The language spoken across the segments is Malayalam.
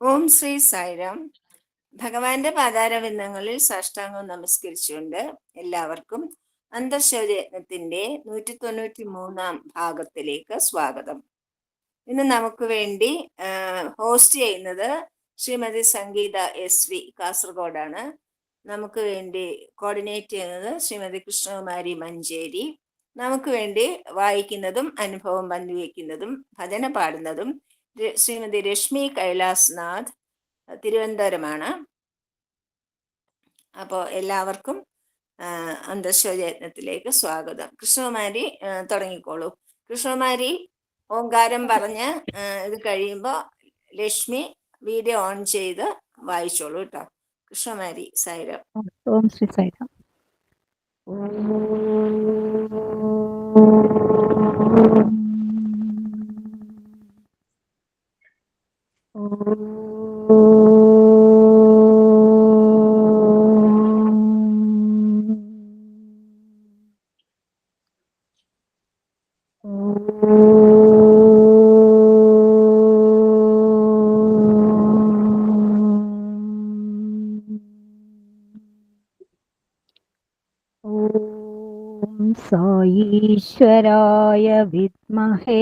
ഓം ശ്രീ സായിരാം. ഭഗവാന്റെ പാതാരവിന്ദങ്ങളിൽ സാഷ്ടാംഗം നമസ്കരിച്ചുകൊണ്ട് എല്ലാവർക്കും അന്തർശൗര്യജ്ഞത്തിന്റെ നൂറ്റി തൊണ്ണൂറ്റി മൂന്നാം ഭാഗത്തിലേക്ക് സ്വാഗതം. ഇന്ന് നമുക്ക് വേണ്ടി ഹോസ്റ്റ് ചെയ്യുന്നത് ശ്രീമതി സംഗീത എസ് വി കാസർഗോഡാണ്. നമുക്ക് വേണ്ടി കോർഡിനേറ്റ് ചെയ്യുന്നത് ശ്രീമതി കൃഷ്ണകുമാരി മഞ്ചേരി. നമുക്ക് വേണ്ടി വായിക്കുന്നതും അനുഭവം പങ്കുവയ്ക്കുന്നതും ഭജന പാടുന്നതും ശ്രീമതി രശ്മി കൈലാസ് നാഥ് തിരുവനന്തപുരമാണ്. അപ്പോൾ എല്ലാവർക്കും അന്തശ്വരയത്നത്തിലേക്ക് സ്വാഗതം. കൃഷ്ണകുമാരി തുടങ്ങിക്കോളൂ. കൃഷ്ണകുമാരി ഓങ്കാരം പറഞ്ഞ് ഇത് കഴിയുമ്പോൾ ലക്ഷ്മി വീഡിയോ ഓൺ ചെയ്ത് വായിച്ചോളൂ കേട്ടോ. കൃഷ്ണകുമാരി സൈരം ഓം ശ്രീ സൈരം ॐ साईश्वराय विद्महे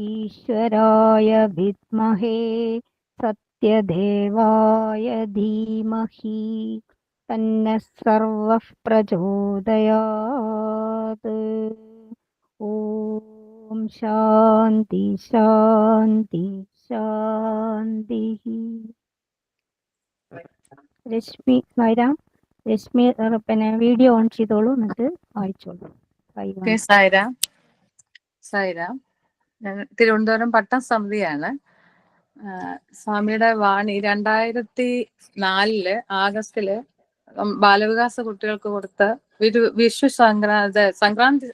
साईश्वराय विद्महे सत्यदेवाय धीमहि तन्नः सर्वः प्रचोदयात् ॐ शान्ति शान्ति शान्तिः രശ്മി വൈരാം രശ്മി ഏർ, പിന്നെ വീഡിയോ ഓൺ ചെയ്തോളൂ എന്നിട്ട് വായിച്ചോളൂ സൈര സായിരാം. ഞാൻ തിരുവനന്തപുരം പട്ടം സമിതിയാണ്. സ്വാമിയുടെ വാണി രണ്ടായിരത്തി നാലിൽ ആഗസ്റ്റിൽ ബാലവികാസ കുട്ടികൾക്ക് കൊടുത്ത ഒരു വിഷു സംക്രാന്തി സംക്രാന്തി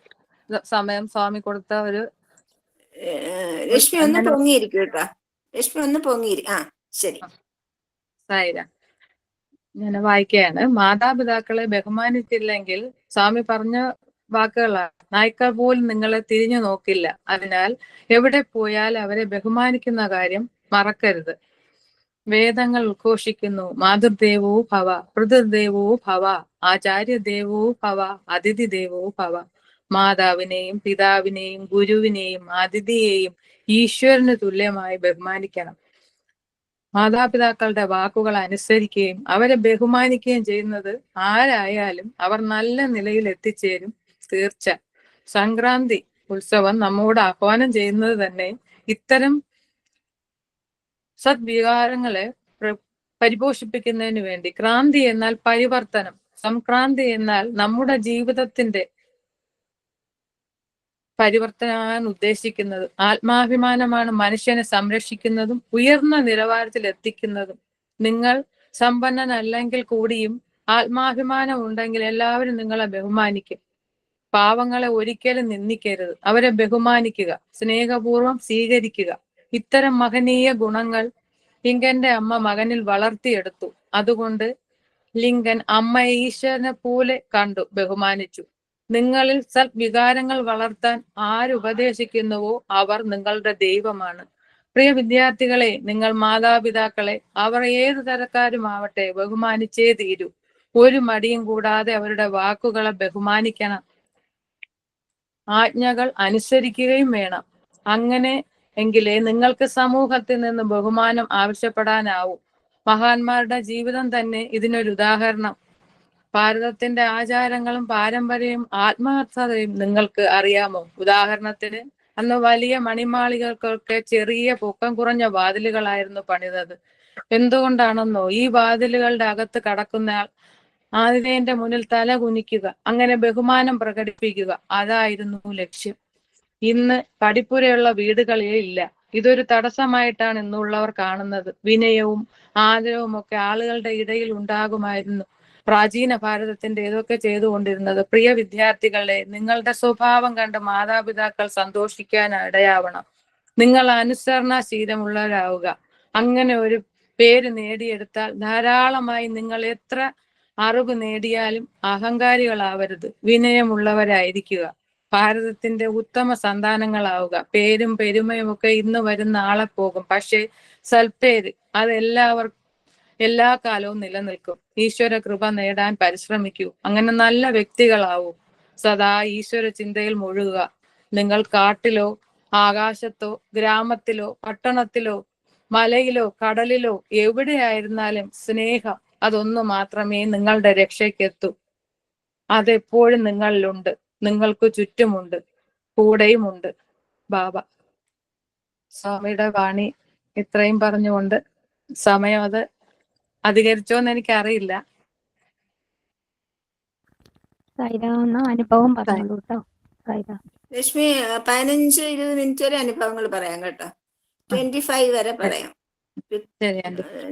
സമയം സ്വാമി കൊടുത്ത ഒരു രശ്മി ഒന്ന് പൊങ്ങിയിരിക്കും കേട്ടോ. രശ്മി ഒന്ന് പൊങ്ങിയിരി ആ ശരി. സായിരാം. ഞാൻ വായിക്കുകയാണ് മാതാപിതാക്കളെ ബഹുമാനിച്ചില്ലെങ്കിൽ സ്വാമി പറഞ്ഞ വാക്കുകളാണ് നായ്ക്കൾ പോലും നിങ്ങളെ തിരിഞ്ഞു നോക്കില്ല. അതിനാൽ എവിടെ പോയാൽ അവരെ ബഹുമാനിക്കുന്ന കാര്യം മറക്കരുത്. വേദങ്ങൾ ഉദ്ഘോഷിക്കുന്നു. മാതൃദേവോ ഭവ പിതൃദേവോ ഭവ ആചാര്യദേവോ ഭവ അതിഥി ദേവോ ഭവ. മാതാവിനെയും പിതാവിനെയും ഗുരുവിനെയും അതിഥിയെയും ഈശ്വരന് തുല്യമായി ബഹുമാനിക്കണം. മാതാപിതാക്കളുടെ വാക്കുകൾ അനുസരിക്കുകയും അവരെ ബഹുമാനിക്കുകയും ചെയ്യുന്നത് ആരായാലും അവർ നല്ല നിലയിൽ എത്തിച്ചേരും. തീർച്ച. സംക്രാന്തി ഉത്സവം നമ്മോട് ആഹ്വാനം ചെയ്യുന്നത് തന്നെ ഇത്തരം സദ്വികാരങ്ങളെ പ്ര- പരിപോഷിപ്പിക്കുന്നതിന് വേണ്ടി. ക്രാന്തി എന്നാൽ പരിവർത്തനം. സംക്രാന്തി എന്നാൽ നമ്മുടെ ജീവിതത്തിന്റെ പരിവർത്തനമാണ് ഉദ്ദേശിക്കുന്നത്. ആത്മാഭിമാനമാണ് മനുഷ്യനെ സംരക്ഷിക്കുന്നതും ഉയർന്ന നിലവാരത്തിൽ എത്തിക്കുന്നതും. നിങ്ങൾ സമ്പന്നനല്ലെങ്കിൽ കൂടിയും ആത്മാഭിമാനം ഉണ്ടെങ്കിൽ എല്ലാവരും നിങ്ങളെ ബഹുമാനിക്കും. പാവങ്ങളെ ഒരിക്കലും നിന്ദിക്കരുത്. അവരെ ബഹുമാനിക്കുക സ്നേഹപൂർവം സ്വീകരിക്കുക. ഇത്തരം മഹനീയ ഗുണങ്ങൾ ലിങ്കന്റെ അമ്മ മകനിൽ വളർത്തിയെടുത്തു. അതുകൊണ്ട് ലിങ്കൻ അമ്മ ഈശ്വരനെ പോലെ കണ്ടു ബഹുമാനിച്ചു. നിങ്ങളിൽ സദ്വികാരങ്ങൾ വളർത്താൻ ആരുപദേശിക്കുന്നുവോ അവർ നിങ്ങളുടെ ദൈവമാണ്. പ്രിയ വിദ്യാർത്ഥികളെ നിങ്ങൾ മാതാപിതാക്കളെ അവർ ഏത് തരക്കാരുമാവട്ടെ ബഹുമാനിച്ചേ തീരൂ. ഒരു മടിയും കൂടാതെ അവരുടെ വാക്കുകളെ ബഹുമാനിക്കണം. ആജ്ഞകൾ അനുസരിക്കുകയും വേണം. അങ്ങനെ എങ്കിലേ നിങ്ങൾക്ക് സമൂഹത്തിൽ നിന്ന് ബഹുമാനം ആവശ്യപ്പെടാനാവും. മഹാന്മാരുടെ ജീവിതം തന്നെ ഇതിനൊരു ഉദാഹരണം. ഭാരതത്തിന്റെ ആചാരങ്ങളും പാരമ്പര്യവും ആത്മാർത്ഥതയും നിങ്ങൾക്ക് അറിയാമോ? ഉദാഹരണത്തിന് അന്ന് വലിയ മണിമാളികൾക്കൊക്കെ ചെറിയ പൊക്കം കുറഞ്ഞ വാതിലുകളായിരുന്നു പണിതത്. എന്തുകൊണ്ടാണെന്നോ? ഈ വാതിലുകളുടെ അകത്ത് കടക്കുന്നയാൾ ആതിഥേയന്റെ മുന്നിൽ തല കുനിക്കുക അങ്ങനെ ബഹുമാനം പ്രകടിപ്പിക്കുക. അതായിരുന്നു ലക്ഷ്യം. ഇന്ന് പഠിപ്പുരയുള്ള വീടുകളേ ഇല്ല. ഇതൊരു തടസ്സമായിട്ടാണ് ഇന്നുള്ളവർ കാണുന്നത്. വിനയവും ആദരവും ഒക്കെ ആളുകളുടെ ഇടയിൽ ഉണ്ടാകുമായിരുന്നു. പ്രാചീന ഭാരതത്തിന്റെ ഇതൊക്കെ ചെയ്തുകൊണ്ടിരുന്നത് പ്രിയ വിദ്യാർത്ഥികളെ നിങ്ങളുടെ സ്വഭാവം കണ്ട് മാതാപിതാക്കൾ സന്തോഷിക്കാൻ ഇടയാവണം. നിങ്ങൾ അനുസരണശീലമുള്ളവരാവുക. അങ്ങനെ ഒരു പേര് നേടിയെടുത്താൽ ധാരാളമായി നിങ്ങൾ എത്ര അറിവ് നേടിയാലും അഹങ്കാരികളാവരുത്. വിനയമുള്ളവരായിരിക്കുക. ഭാരതത്തിന്റെ ഉത്തമ സന്താനങ്ങളാവുക. പേരും പെരുമയും ഒക്കെ ഇന്ന് വരുന്ന ആളെ പോകും. പക്ഷേ സൽപ്പേര് അത് എല്ലാവർക്കും എല്ലാ കാലവും നിലനിൽക്കും. ഈശ്വര കൃപ നേടാൻ പരിശ്രമിക്കൂ. അങ്ങനെ നല്ല വ്യക്തികളാവും. സദാ ഈശ്വര ചിന്തയിൽ മുഴുകുക. നിങ്ങൾ കാട്ടിലോ ആകാശത്തോ ഗ്രാമത്തിലോ പട്ടണത്തിലോ മലയിലോ കടലിലോ എവിടെയായിരുന്നാലും സ്നേഹം അതൊന്നു മാത്രമേ നിങ്ങളുടെ രക്ഷയ്ക്കെത്തൂ. അതെപ്പോഴും നിങ്ങളിലുണ്ട്. നിങ്ങൾക്ക് ചുറ്റുമുണ്ട്. കൂടെയുമുണ്ട്. ബാബ സ്വാമിയുടെ വാണി ഇത്രയും പറഞ്ഞുകൊണ്ട് സമയം അത് അധികരിച്ചോന്ന് എനിക്കറിയില്ല. അനുഭവം പറയാം കേട്ടോ ലക്ഷ്മി പതിനഞ്ച് ഇരുപത് മിനിറ്റ് വരെ അനുഭവങ്ങൾ പറയാം കേട്ടോ. ട്വന്റി ഫൈവ് വരെ പറയാം.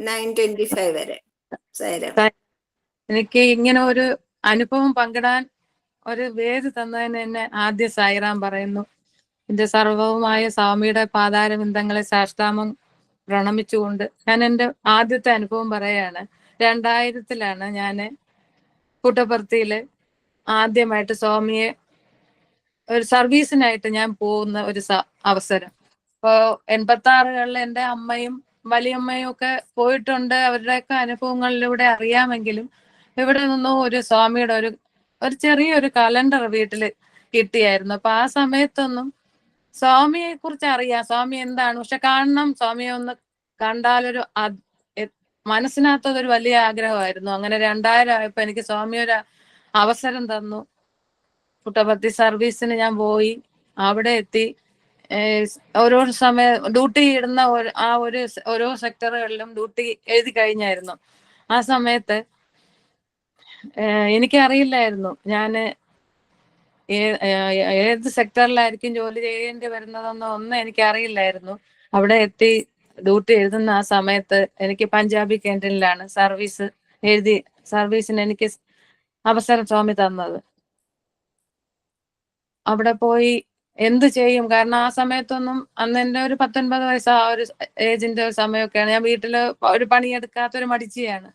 നയൻ ട്വന്റി ഫൈവ് വരെ. എനിക്ക് ഇങ്ങനെ ഒരു അനുഭവം പങ്കിടാൻ ഒരു വേദി തന്നതിന് എന്നെ ആദ്യ സായിറാം പറയുന്നു. എന്റെ സർവവുമായ സ്വാമിയുടെ പാതാരബിന്ദങ്ങളെ സാഷ്ടാമം പ്രണമിച്ചുകൊണ്ട് ഞാൻ എന്റെ ആദ്യത്തെ അനുഭവം പറയാണ്. രണ്ടായിരത്തിലാണ് ഞാൻ പുട്ടപ്പർത്തിയിൽ ആദ്യമായിട്ട് സ്വാമിയെ ഒരു സർവീസിനായിട്ട് ഞാൻ പോകുന്ന ഒരു അവസരം. അപ്പോ എൺപത്തി ആറുകളിൽ എന്റെ അമ്മയും വലിയമ്മയും ഒക്കെ പോയിട്ടുണ്ട്. അവരുടെയൊക്കെ അനുഭവങ്ങളിലൂടെ അറിയാമെങ്കിലും ഇവിടെ നിന്നും ഒരു സ്വാമിയുടെ ഒരു ഒരു ചെറിയൊരു കലണ്ടർ വീട്ടിൽ കിട്ടിയായിരുന്നു. അപ്പൊ ആ സമയത്തൊന്നും സ്വാമിയെ കുറിച്ച് അറിയാം. സ്വാമി എന്താണ്? പക്ഷെ കാണണം. സ്വാമിയെ ഒന്ന് കണ്ടാലൊരു മനസ്സിനകത്തതൊരു വലിയ ആഗ്രഹമായിരുന്നു. അങ്ങനെ രണ്ടായിരം ആയപ്പോ എനിക്ക് സ്വാമി ഒരു അവസരം തന്നു. പുട്ടപത്തി സർവീസിന് ഞാൻ പോയി. അവിടെ എത്തി. ഓരോ സമയ ഡ്യൂട്ടി ഇടുന്ന ആ ഒരു ഓരോ സെക്ടറുകളിലും ഡ്യൂട്ടി എഴുതി കഴിഞ്ഞായിരുന്നു. ആ സമയത്ത് എനിക്കറിയില്ലായിരുന്നു. ഏ- ഏത് സെക്ടറിലായിരിക്കും ജോലി ചെയ്യേണ്ടി വരുന്നതെന്നോ ഒന്നും എനിക്കറിയില്ലായിരുന്നു. അവിടെ എത്തി ഡ്യൂട്ടി എഴുതുന്ന ആ സമയത്ത് എനിക്ക് പഞ്ചാബി കേന്ദ്രയിലാണ് സർവീസ് എഴുതി സർവീസിന് എനിക്ക് അവസരം സ്വാമി തന്നത്. അവിടെ പോയി എന്ത് ചെയ്യും? കാരണം ആ സമയത്തൊന്നും അന്ന് എന്റെ ഒരു പത്തൊൻപത് വയസ്സ് ആ ഒരു ഏജിന്റെ ഒരു സമയമൊക്കെയാണ് ഞാൻ വീട്ടിൽ ഒരു പണിയെടുക്കാത്ത ഒരു മടിച്ചിയാണ്.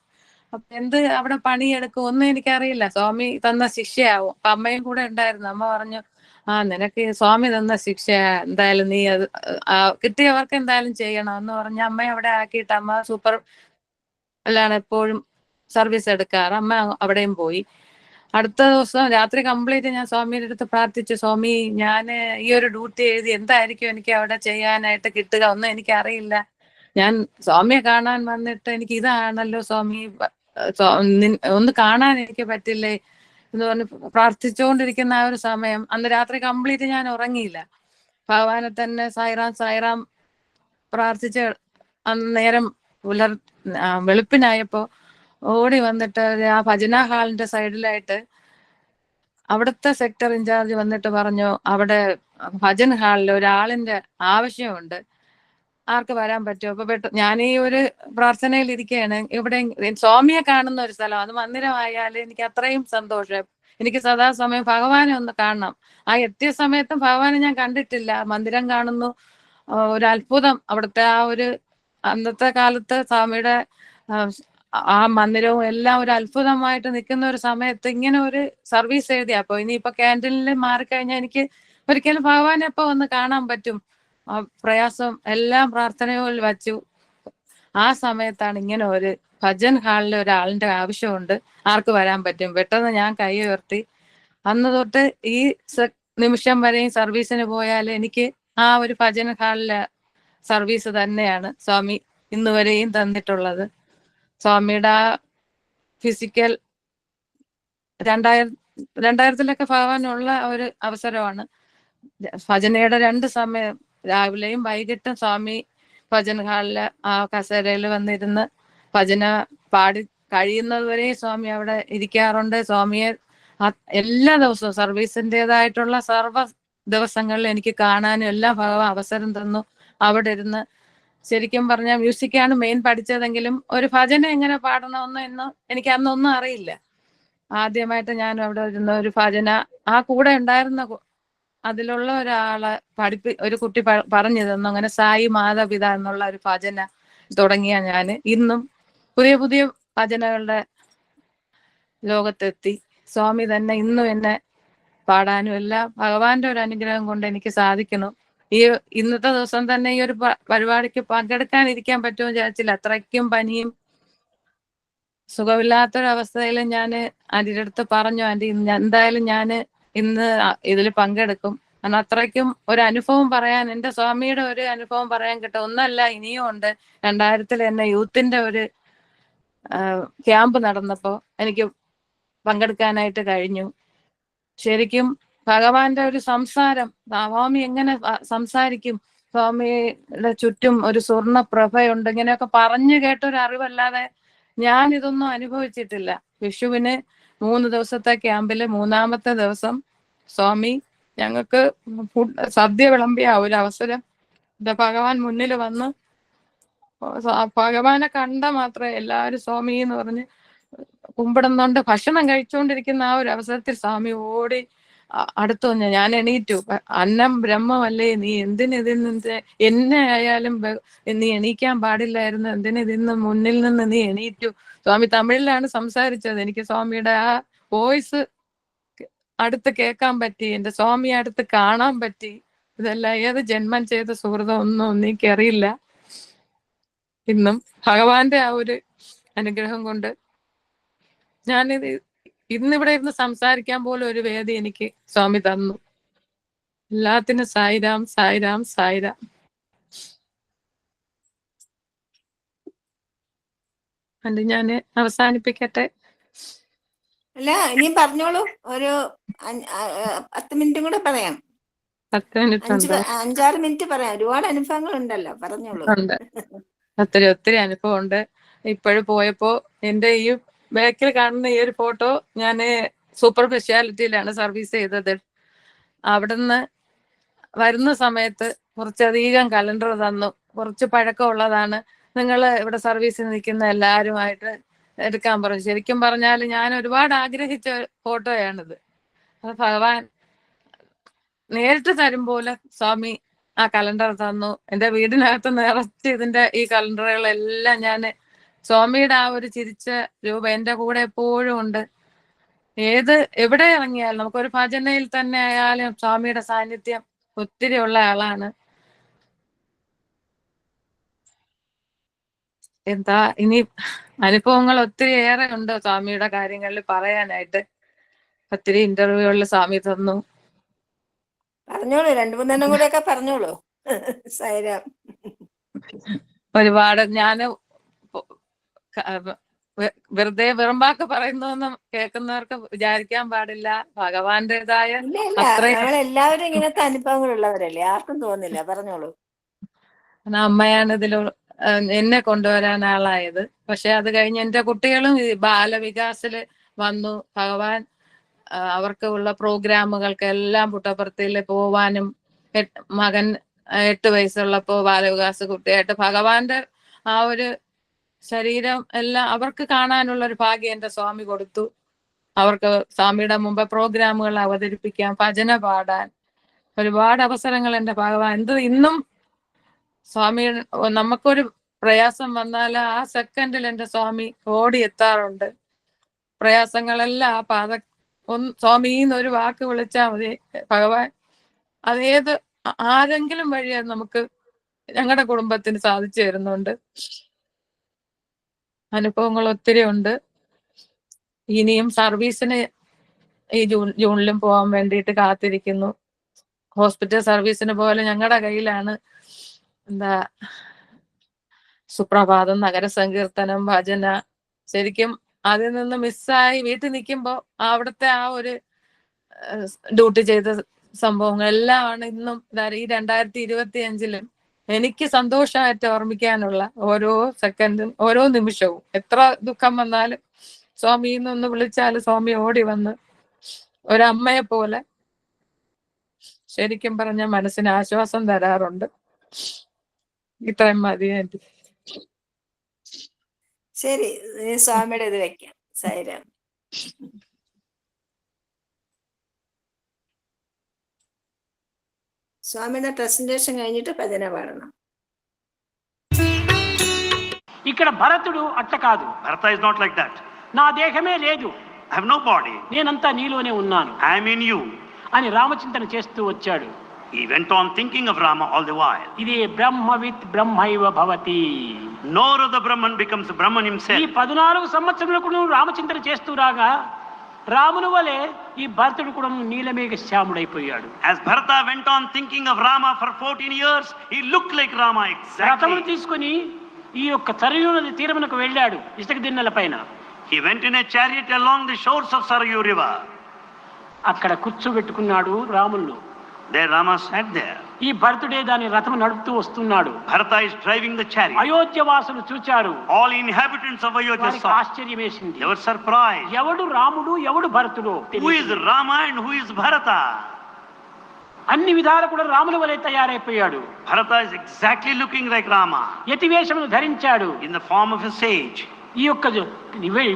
അപ്പൊ എന്ത് അവിടെ പണിയെടുക്കും ഒന്നും എനിക്കറിയില്ല. സ്വാമി തന്ന ശിക്ഷയാവും. അപ്പൊ അമ്മയും കൂടെ ഉണ്ടായിരുന്നു. അമ്മ പറഞ്ഞു ആ നിനക്ക് സ്വാമി തന്ന ശിക്ഷ എന്തായാലും നീ അത് കിട്ടിയവർക്ക് എന്തായാലും ചെയ്യണം. എന്ന് പറഞ്ഞ് അമ്മയെ അവിടെ ആക്കിയിട്ട് അമ്മ സൂപ്പർ അല്ലാണ് എപ്പോഴും സർവീസ് എടുക്കാറ്. അമ്മ അവിടെയും പോയി. അടുത്ത ദിവസം രാത്രി കംപ്ലീറ്റ് ഞാൻ സ്വാമിയുടെ അടുത്ത് പ്രാർത്ഥിച്ചു സ്വാമി ഞാൻ ഈ ഒരു ഡ്യൂട്ടി എഴുതി എന്തായിരിക്കും എനിക്ക് അവിടെ ചെയ്യാനായിട്ട് കിട്ടുക? ഒന്നും എനിക്ക് അറിയില്ല ഞാൻ സ്വാമിയെ കാണാൻ വന്നിട്ട് എനിക്ക് ഇതാണല്ലോ സ്വാമി ഒന്ന് കാണാൻ എനിക്ക് പറ്റില്ലേ? എന്ന് പറഞ്ഞ് പ്രാർത്ഥിച്ചുകൊണ്ടിരിക്കുന്ന ആ ഒരു സമയം അന്ന് രാത്രി കംപ്ലീറ്റ് ഞാൻ ഉറങ്ങിയില്ല. ഭഗവാനെ തന്നെ സായിറാം സായിറാം പ്രാർത്ഥിച്ച് അന്ന് നേരം പുലർ വെളുപ്പിനായപ്പോ ഓടി വന്നിട്ട് ആ ഭജന ഹാളിന്റെ സൈഡിലായിട്ട് അവിടുത്തെ സെക്ടർ ഇൻചാർജ് വന്നിട്ട് പറഞ്ഞു അവിടെ ഭജൻ ഹാളിൽ ഒരാളിന്റെ ആവശ്യമുണ്ട്. ആർക്ക് വരാൻ പറ്റുമോ അപ്പൊ പെട്ട ഞാൻ ഈ ഒരു പ്രാർത്ഥനയിൽ ഇരിക്കുകയാണ് ഇവിടെ സ്വാമിയെ കാണുന്ന ഒരു സ്ഥലം. അത് മന്ദിരമായാൽ എനിക്ക് അത്രയും സന്തോഷം. എനിക്ക് സദാസമയം ഭഗവാനെ ഒന്ന് കാണണം. ആ എത്തിയ സമയത്തും ഭഗവാനെ ഞാൻ കണ്ടിട്ടില്ല. മന്ദിരം കാണുന്നു. ഒരു അത്ഭുതം. അവിടുത്തെ ആ ഒരു അന്നത്തെ കാലത്ത് സ്വാമിയുടെ ആ, മന്ദിരവും എല്ലാം ഒരു അത്ഭുതമായിട്ട് നിൽക്കുന്ന ഒരു സമയത്ത് ഇങ്ങനെ ഒരു സർവീസ് എഴുതി അപ്പൊ ഇനിയിപ്പൊ ക്യാന്റീനിൽ മാറിക്കഴിഞ്ഞാൽ എനിക്ക് ഒരിക്കലും ഭഗവാനെ എപ്പോ വന്ന് കാണാൻ പറ്റും. ആ പ്രയാസം എല്ലാം പ്രാർത്ഥനയിൽ വച്ചു. ആ സമയത്താണ് ഇങ്ങനെ ഒരു ഭജൻ ഹാളിൽ ഒരാളിന്റെ ആവശ്യമുണ്ട്. ആർക്ക് വരാൻ പറ്റും? പെട്ടെന്ന് ഞാൻ കൈ ഉയർത്തി. അന്ന് തൊട്ട് ഈ നിമിഷം വരെയും സർവീസിന് പോയാൽ എനിക്ക് ആ ഒരു ഭജൻ ഹാളിലെ സർവീസ് തന്നെയാണ് സ്വാമി ഇന്ന് വരെയും തന്നിട്ടുള്ളത്. സ്വാമിയുടെ ആ ഫിസിക്കൽ രണ്ടായിരം രണ്ടായിരത്തിലൊക്കെ ഭാവാനുള്ള ഒരു അവസരമാണ്. ഭജനയുടെ രണ്ട് സമയം രാവിലെയും വൈകിട്ടും സ്വാമി ഭജൻ ഹാളിൽ ആ കസേരയിൽ വന്നിരുന്ന് ഭജന പാടി കഴിയുന്നതുവരെയും സ്വാമി അവിടെ ഇരിക്കാറുണ്ട്. സ്വാമിയെ എല്ലാ ദിവസവും സർവീസിന്റെതായിട്ടുള്ള സർവ ദിവസങ്ങളിൽ എനിക്ക് കാണാനും എല്ലാം ഭഗവാൻ അവസരം തന്നു. അവിടെ ഇരുന്ന് ശരിക്കും പറഞ്ഞാൽ മ്യൂസിക്കാണ് മെയിൻ പഠിച്ചതെങ്കിലും ഒരു ഭജന എങ്ങനെ പാടണമെന്ന് എന്ന് എനിക്ക് അന്നൊന്നും അറിയില്ല. ആദ്യമായിട്ട് ഞാൻ അവിടെ ഇരുന്ന ഒരു ഭജന ആ കൂടെ ഉണ്ടായിരുന്ന അതിലുള്ള ഒരാളെ പഠിപ്പി ഒരു കുട്ടി പറഞ്ഞു തന്നു. അങ്ങനെ സായി മാതാപിത എന്നുള്ള ഒരു ഭജന തുടങ്ങിയ ഞാൻ ഇന്നും പുതിയ പുതിയ ഭജനകളുടെ ലോകത്തെത്തി. സ്വാമി തന്നെ ഇന്നും എന്നെ പാടാനും എല്ലാം ഭഗവാന്റെ ഒരു അനുഗ്രഹം കൊണ്ട് എനിക്ക് സാധിക്കുന്നു. ഈ ഇന്നത്തെ ദിവസം തന്നെ ഈ ഒരു പരിപാടിക്ക് പങ്കെടുക്കാനിരിക്കാൻ പറ്റുമോ വിചാരിച്ചില്ല. അത്രയ്ക്കും പനിയും സുഖമില്ലാത്തൊരവസ്ഥയിൽ ഞാൻ അതിന്റെ അടുത്ത് പറഞ്ഞു ഇന്ന് എന്തായാലും ഞാൻ ഇന്ന് ഇതിൽ പങ്കെടുക്കും. കാരണം അത്രയ്ക്കും ഒരു അനുഭവം പറയാൻ എന്റെ സ്വാമിയുടെ ഒരു അനുഭവം പറയാൻ കിട്ടും. ഒന്നല്ല ഇനിയും ഉണ്ട്. രണ്ടായിരത്തിൽ എന്നെ യൂത്തിന്റെ ഒരു ക്യാമ്പ് നടന്നപ്പോൾ എനിക്ക് പങ്കെടുക്കാനായിട്ട് കഴിഞ്ഞു. ശരിക്കും ഭഗവാന്റെ ഒരു സംസാരം. സ്വാമി എങ്ങനെ സംസാരിക്കും? സ്വാമിയുടെ ചുറ്റും ഒരു സ്വർണ പ്രഭയുണ്ട് ഇങ്ങനെയൊക്കെ പറഞ്ഞു കേട്ട ഒരു അറിവല്ലാതെ ഞാൻ ഇതൊന്നും അനുഭവിച്ചിട്ടില്ല. വിഷുവിന് മൂന്ന് ദിവസത്തെ ക്യാമ്പിൽ മൂന്നാമത്തെ ദിവസം സ്വാമി ഞങ്ങൾക്ക് സദ്യ വിളമ്പിയ ഒരു അവസരം. ഭഗവാൻ മുന്നിൽ വന്ന് ഭഗവാനെ കണ്ട മാത്രമേ എല്ലാവരും സ്വാമി എന്ന് പറഞ്ഞ് കുമ്പിടുന്നോണ്ട്. ഭക്ഷണം കഴിച്ചുകൊണ്ടിരിക്കുന്ന ആ ഒരു അവസരത്തിൽ സ്വാമി ഓടി അടുത്ത് വന്ന്. ഞാൻ എണീറ്റു. അന്നം ബ്രഹ്മമല്ലേ നീ എന്തിനിതിൽ നിന്ന് എന്നെ ആയാലും നീ എണീക്കാൻ പാടില്ലായിരുന്നു. എന്തിന് ഇതിൽ നിന്ന് മുന്നിൽ നിന്ന് നീ എണീറ്റു? സ്വാമി തമിഴിലാണ് സംസാരിച്ചത്. എനിക്ക് സ്വാമിയുടെ ആ വോയിസ് അടുത്ത് കേൾക്കാൻ പറ്റി. എന്റെ സ്വാമിയെ അടുത്ത് കാണാൻ പറ്റി. ഇതെല്ലാം ഏത് ജന്മം ചെയ്ത സുഹൃതം ഒന്നും എനിക്കറിയില്ല. ഇന്നും ഭഗവാന്റെ ആ ഒരു അനുഗ്രഹം കൊണ്ട് ഞാനിത് ഇന്നിവിടെ ഇരുന്ന് സംസാരിക്കാൻ പോലും ഒരു വേദി എനിക്ക് സ്വാമി തന്നു. എല്ലാത്തിനും സായിരാം സായിരാം സായിരാം. അത് ഞാൻ അവസാനിപ്പിക്കട്ടെ. അല്ല ഇനി പറഞ്ഞോളൂ. ഒരു പത്ത് മിനിറ്റും കൂടെ പറയാം. പത്ത് മിനിറ്റ് അഞ്ചാറ് മിനിറ്റ് പറയാം. ഒരുപാട് അനുഭവങ്ങൾ ഉണ്ടല്ലോ. പറഞ്ഞോളൂ. ഒത്തിരി ഒത്തിരി അനുഭവം ഉണ്ട്. ഇപ്പോഴും പോയപ്പോ എന്റെ ഈ ബാക്കിൽ കാണുന്ന ഈ ഒരു ഫോട്ടോ ഞാൻ സൂപ്പർ സ്പെഷ്യാലിറ്റിയിലാണ് സർവീസ് ചെയ്തത്. അവിടുന്ന് വരുന്ന സമയത്ത് കുറച്ചധികം കലണ്ടർ തന്നു. കുറച്ച് പഴക്കമുള്ളതാണ് നിങ്ങൾ ഇവിടെ സർവീസിൽ നിൽക്കുന്ന എല്ലാവരുമായിട്ട് എടുക്കാൻ പറഞ്ഞു. ശരിക്കും പറഞ്ഞാൽ ഞാൻ ഒരുപാട് ആഗ്രഹിച്ച ഫോട്ടോയാണിത്. അത് ഭഗവാൻ നേരിട്ട് തരും പോലെ സ്വാമി ആ കലണ്ടർ തന്നു. എന്റെ വീടിനകത്ത് നിറച്ച് ഇതിന്റെ ഈ കലണ്ടറുകളെല്ലാം ഞാൻ സ്വാമിയുടെ ആ ഒരു ചിരിച്ച രൂപം എന്റെ കൂടെ എപ്പോഴും ഉണ്ട്. ഏത് എവിടെ ഇറങ്ങിയാലും നമുക്കൊരു ഭജനയിൽ തന്നെ ആയാലും സ്വാമിയുടെ സാന്നിധ്യം ഒത്തിരി ഉള്ള ആളാണ്. എന്താ ഇനി അനുഭവങ്ങൾ ഒത്തിരി ഏറെ ഉണ്ട് സ്വാമിയുടെ കാര്യങ്ങളിൽ പറയാനായിട്ട്. ഒത്തിരി ഇന്റർവ്യൂകളിൽ സ്വാമി തന്നു. പറഞ്ഞോളൂ രണ്ടു മൂന്നെണ്ണം കൂടെ ഒക്കെ പറഞ്ഞോളൂ. സൈരാം. ഒരുപാട് വെ- വെറുതെ വെറുമ്പാക്ക പറയുന്നൊന്നും കേൾക്കുന്നവർക്ക് വിചാരിക്കാൻ പാടില്ല. ഭഗവാന്റേതായ എല്ലാവരും ഇങ്ങനത്തെ അനുഭവങ്ങളുള്ളവരല്ലേ ആർക്കും തോന്നില്ല. പറഞ്ഞോളൂ. അമ്മയാണ് ഇതിൽ എന്നെ കൊണ്ടുവരാൻ ആളായത്. പക്ഷെ അത് കഴിഞ്ഞ് എന്റെ കുട്ടികളും ബാലവികാസിൽ വന്നു. ഭഗവാൻ അവർക്ക് ഉള്ള പ്രോഗ്രാമുകൾക്ക് എല്ലാം പുട്ടപ്പുറത്തിൽ പോവാനും മകൻ എട്ട് വയസ്സുള്ളപ്പോ ബാലവികാസ് കുട്ടിയായിട്ട് ഭഗവാന്റെ ആ ഒരു ശരീരം എല്ലാം അവർക്ക് കാണാനുള്ള ഒരു ഭാഗ്യം എന്റെ സ്വാമി കൊടുത്തു. അവർക്ക് സ്വാമിയുടെ മുമ്പ് പ്രോഗ്രാമുകൾ അവതരിപ്പിക്കാൻ ഭജന പാടാൻ ഒരുപാട് അവസരങ്ങൾ എന്റെ ഭാഗമാണ് എന്ത് ഇന്നും സ്വാമി നമുക്കൊരു പ്രയാസം വന്നാൽ ആ സെക്കൻഡിൽ എന്റെ സ്വാമി ഓടി എത്താറുണ്ട് പ്രയാസങ്ങളെല്ലാം ആ പാത ഒന്ന് സ്വാമിന്ന് ഒരു വാക്ക് വിളിച്ചാൽ മതി ഭഗവാൻ. അതേത് ആരെങ്കിലും വഴി നമുക്ക് ഞങ്ങളുടെ കുടുംബത്തിന് സാധിച്ചു തരുന്നുണ്ട്. അനുഭവങ്ങൾ ഒത്തിരി ഉണ്ട്. ഇനിയും സർവീസിന് ഈ ജൂൺ ജൂണിലും പോകാൻ വേണ്ടിയിട്ട് കാത്തിരിക്കുന്നു. ഹോസ്പിറ്റൽ സർവീസിന് പോലെ ഞങ്ങളുടെ കയ്യിലാണ്. എന്താ സുപ്രഭാതം നഗരസങ്കീർത്തനം ഭജന. ശരിക്കും അതിൽ നിന്ന് മിസ്സായി വീട്ടിൽ നിൽക്കുമ്പോൾ അവിടുത്തെ ആ ഒരു ഡ്യൂട്ടി ചെയ്ത സംഭവങ്ങൾ എല്ലാമാണ് ഇന്നും ഈ രണ്ടായിരത്തി ഇരുപത്തി അഞ്ചിലും എനിക്ക് സന്തോഷമായിട്ട് ഓർമ്മിക്കാനുള്ള ഓരോ സെക്കൻഡും ഓരോ നിമിഷവും. എത്ര ദുഃഖം വന്നാലും സ്വാമി എന്നൊന്ന് വിളിച്ചാൽ സ്വാമി ഓടി വന്ന് ഒരമ്മയെ പോലെ ശരിക്കും പറഞ്ഞ മനസ്സിന് ആശ്വാസം തരാറുണ്ട്. ഇത്രയും മതി എന്റെ ശരി സ്വാമിയുടെ ഇത് വെക്കാം. സൈരം. സ്വാമിയുടെ പ്രസന്റേഷൻ കഴിഞ്ഞിട്ട് ഭജന പാടണം ఇక్కడ భరతుడు అట్ట కాదు Bharata is not like that. నా దేహమే లేదు I have no body. నేనంతా నీలోనే ఉన్నాను I am in you. అని రామచింతన చేస్తూ వచ్చాడు He went on thinking of Rama all the while. ఇది బ్రహ్మవిత్ బ్రహ్మైవ భవతి No other Brahman becomes Brahman ఈ himself. పద్నాలుగు సంవత్సరములకు నువ్వు రామచింతన చేస్తూ రాగా రాముని వలె ఈ భరతుడు కూడా నీలమేఘ శ్యాముడైపోయాడు. As Bharata went on thinking of Rama for 14 years ఈ లుక్ లైక్ రామ ఎగ్జాక్ట్లీ రాముని తీసుకొని ఈ యొక్క తరియు నది తీరమునకు వెళ్ళాడు ఇష్టక దిన్నెల పైన. He went in a chariot along the shores of Sarayu river అక్కడ కూర్చోబెట్టుకున్నాడు రాముల్లో దే Rama sat there. ఈ భరతుడే దాని రథం నడుపుతూ వస్తున్నాడు. Bharata is driving the chariot Ayodhya వాసులు చూచారు. ఆల్ ఇన్హాబిటెంట్స్ ఆఫ్ అయోధ్య ఆశ్చర్యం వేసింది ఎవరు సర్ప్రైజ్ ఎవడు రాముడు ఎవడు భరతుడు who is Rama and who is Bharata అన్ని విధాలు కూడా రాముల వలె తయారైపోయాడు. Bharata is exactly looking like Rama యతి వేషమును ధరించాడు. In the form of a sage ఈ యొక్క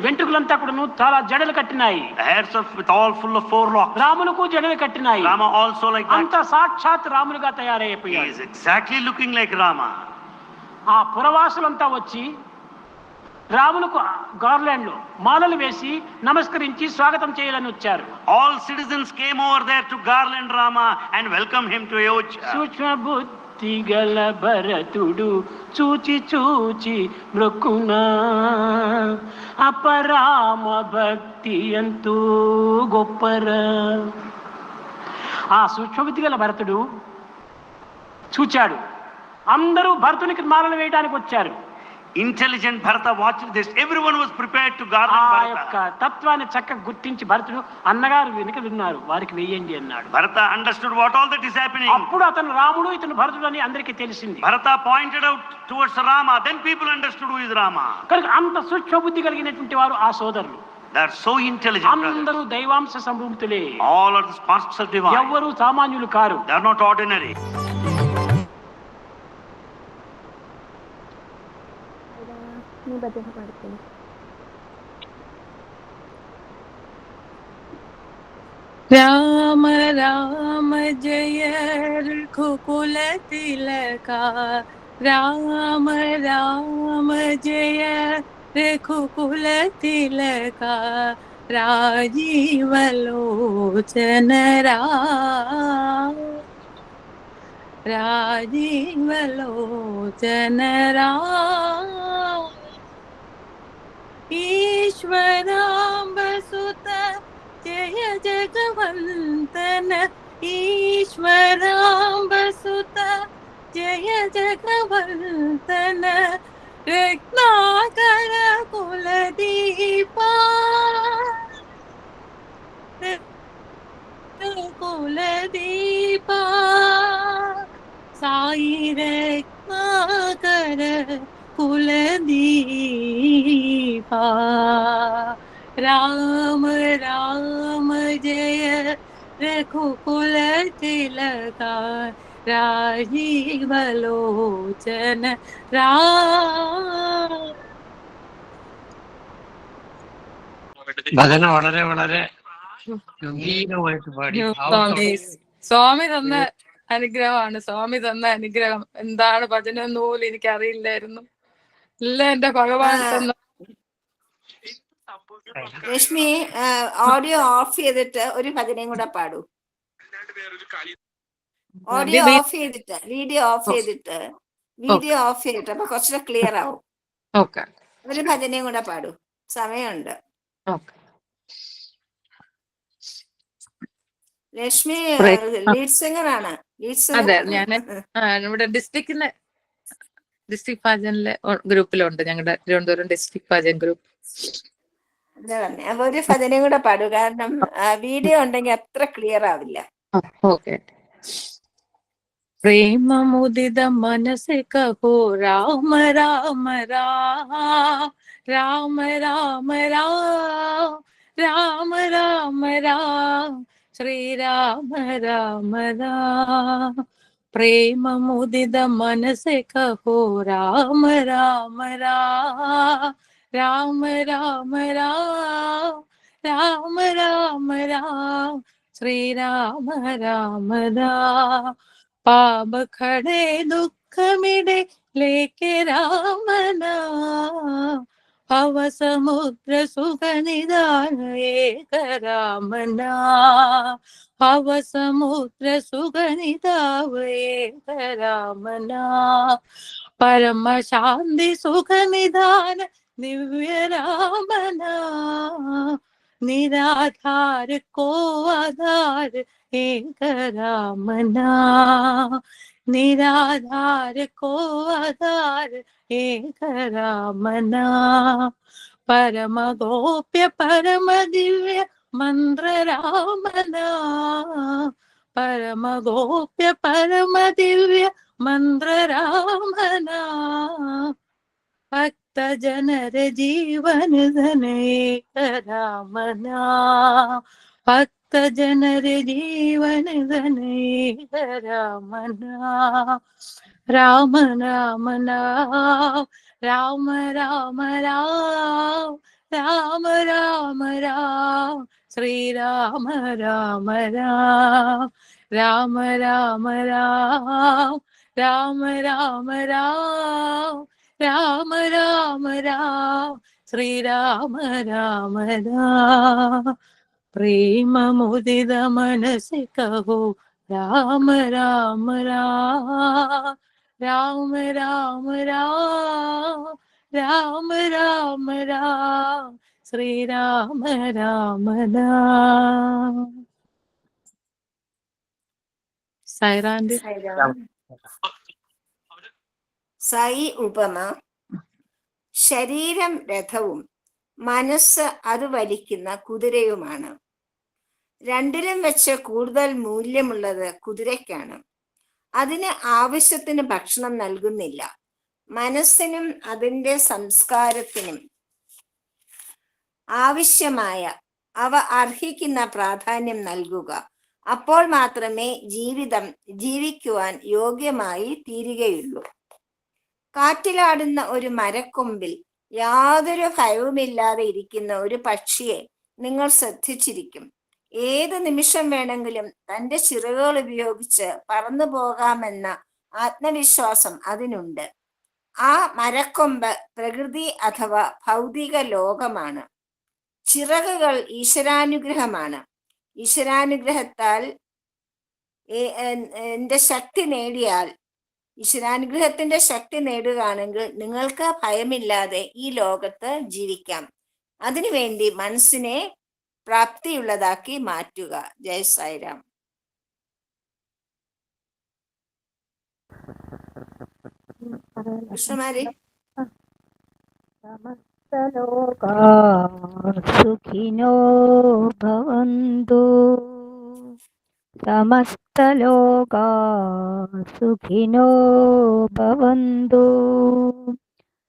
వెంట్రుకలంతా కూడాను చాలా జడలు కట్టినాయి. Heads with all full of forelock రాములకు జడలు కట్టినాయి. రామ ఆల్సో లైక్ అంత సాక్షాత్ రాములుగా తయారైపోయాయి is exactly looking like Rama ఆ పురవాసులంతా వచ్చి రాములకు గార్లాండ్లో మాలలు వేసి నమస్కరించి స్వాగతం చేయాలని వచ్చారు. All citizens came over there to garland Rama and welcome him to యోచ్ సూక్ష్మ బుద్ధి గల భరతుడు చూచి చూచి మృక్కునా అపరామ భక్తి ఎంతో గొప్పరా. ఆ సూక్ష్మబుద్ధి గల భరతుడు చూచాడు. అందరూ భరతునికి మాలలు వేయడానికి వచ్చారు. Intelligent Bharata watch this every one was prepare to garland ఆ యొక్క తత్వాన్ని చక్కగా గుర్తించి భరతుడు అన్నగారు వెనుక విన్నారు. వారికి వెయ్యండి అన్నాడు. Bharata understood what all that is happening అప్పుడు అతను రాముడు ఇతను భరతుడు అని అందరికీ తెలిసింది. Bharata pointed out towards Rama then people understood who is Rama కనుక అంత సూక్ష్మ బుద్ధి కలిగినటువంటి వారు ఆ సోదరులు. దే సో ఇంటెలిజెంట్ అందరూ దైవాంశ సంభూతులే. All are the parts of divine ఎవ్వరూ సామాన్యులు కారు. దే ఆర్ నాట్ ఆర్డినరీ नहीं बदल पढ़ते राम राम, जय कुल तिलका राम राम, जय कुल तिलका राजीव लोचन राजीव लोचन रा ईश्वरां वसुत जय जगवन्दन ईश्वरां वसुत जय जगवन्दन रत्नाकर कुलदीपा। कुलदीपा। साई रत्नाकर कुलदीपा राम राम जय रघुकुल तिलका राजीवलोचन राम ഭജന വളരെ വളരെ പാടി. സ്വാമി സ്വാമി തന്ന അനുഗ്രഹമാണ്. സ്വാമി തന്ന അനുഗ്രഹം. എന്താണ് ഭജന എന്ന് പോലും എനിക്ക് അറിയില്ലായിരുന്നു എല്ലാം എന്റെ ഭഗവാൻ രശ്മി ഓഡിയോ ഓഫ് ചെയ്തിട്ട് ഒരു ഭജനയും കൂടെ പാടൂ. ഓഡിയോ ഓഫ് ചെയ്തിട്ട് വീഡിയോ ഓഫ് ചെയ്തിട്ട് വീഡിയോ ഓഫ് ചെയ്തിട്ട് അപ്പൊ കുറച്ചുകൂടെ ക്ലിയർ ആവും. ഒരു ഭജനയും കൂടെ പാടൂ. സമയമുണ്ട്. ലക്ഷ്മി രശ്മി ലീഡ് സിംഗർ ആണ്. ലീഡ് സിംഗർ ഡിസ്ട്രിക്ട് ഇവിടെ ഡിസ്ട്രിക്റ്റിന്റെ ഡിസ്ട്രിക്ട് ഭജനിലെ ഗ്രൂപ്പിലുണ്ട്. ഞങ്ങളുടെ തിരുവനന്തപുരം ഡിസ്ട്രിക്ട് ഭജൻ ഗ്രൂപ്പ് അപ്പൊ ഒരു ഭജനയും കൂടെ പാടു. കാരണം വീഡിയോ ഉണ്ടെങ്കിൽ അത്ര ക്ലിയർ ആവില്ല. ഓക്കെ. പ്രേമമുദിത മനസ്സി കഹോ. രാമ രാമ രാമ രാമ രാമ രാമ രാമ രാമ ശ്രീരാമ രാമ രാമ प्रेम मुदित मन से कहो राम राम राम राम राम राम राम राम राम श्री राम राम राम पाप खड़े दुख मिटे लेके राम नाम అవసముద్రసుఖనిదాన ఏకరామనా అవసముద్రసుఖనిదావేకరామనా పరమశాంతి సుఖనిదాన దివ్యరామనా నిరాధార కో ఆధార ఏకరామనా निराधार को आधार एक रामना परम गोप्य, परम दिव्य, मंत्र रामना। परम गोप्य, परम दिव्य, मंत्र रामना। भक्त जनर जीवन धन एक रामना भक्त ഭക്തജനര ജീവനധനേഹ രാമന രാമ രാമന. രാമ രാമ രാം. രാമ രാമ രാം. ശ്രീരാമ രാമ രാം. രാമ രാമ രാം. രാമ രാമ രാം. രാമ രാമ രാം. ശ്രീരാമ രാമ രാം. പ്രേമമുദിത മനസിക്കവോ രാമ രാമ രാമ രാമ രാമ രാമ രാമ ശ്രീരാമ രാമ സൈ ഉപമ. ശരീരം രഥവും മനസ്സ് അത് വലിക്കുന്ന കുതിരയുമാണ്. രണ്ടിലും വെച്ച് കൂടുതൽ മൂല്യമുള്ളത് കുതിരയ്ക്കാണ്. അതിന് ആവശ്യത്തിന് ഭക്ഷണം നൽകുന്നില്ല. മനസ്സിനും അതിന്റെ സംസ്കാരത്തിനും ആവശ്യമായ അവ അർഹിക്കുന്ന പ്രാധാന്യം നൽകുക. അപ്പോൾ മാത്രമേ ജീവിതം ജീവിക്കുവാൻ യോഗ്യമായി തീരുകയുള്ളൂ. കാറ്റിലാടുന്ന ഒരു മരക്കൊമ്പിൽ യാതൊരു ഭയവുമില്ലാതെ ഇരിക്കുന്ന ഒരു പക്ഷിയെ നിങ്ങൾ ശ്രദ്ധിച്ചിരിക്കും. ഏത് നിമിഷം വേണമെങ്കിലും തന്റെ ചിറകുകൾ ഉപയോഗിച്ച് പറന്നു പോകാമെന്ന ആത്മവിശ്വാസം അതിനുണ്ട്. ആ മരക്കൊമ്പ് പ്രകൃതി അഥവാ ഭൗതിക ലോകമാണ്. ചിറകുകൾ ഈശ്വരാനുഗ്രഹമാണ്. ഈശ്വരാനുഗ്രഹത്താൽ എന്റെ ശക്തി നേടിയാൽ ഈശ്വരാനുഗ്രഹത്തിന്റെ ശക്തി നേടുകയാണെങ്കിൽ നിങ്ങൾക്ക് ഭയമില്ലാതെ ഈ ലോകത്ത് ജീവിക്കാം. അതിനുവേണ്ടി മനസ്സിനെ പ്രാപ്തിയുള്ളതാക്കി മാറ്റുക. ജയ് സായിരാം. കൃഷ്ണമാരി? സുഖിനോ ഭവന്തു. സുഖിനോ ഭവന്തു.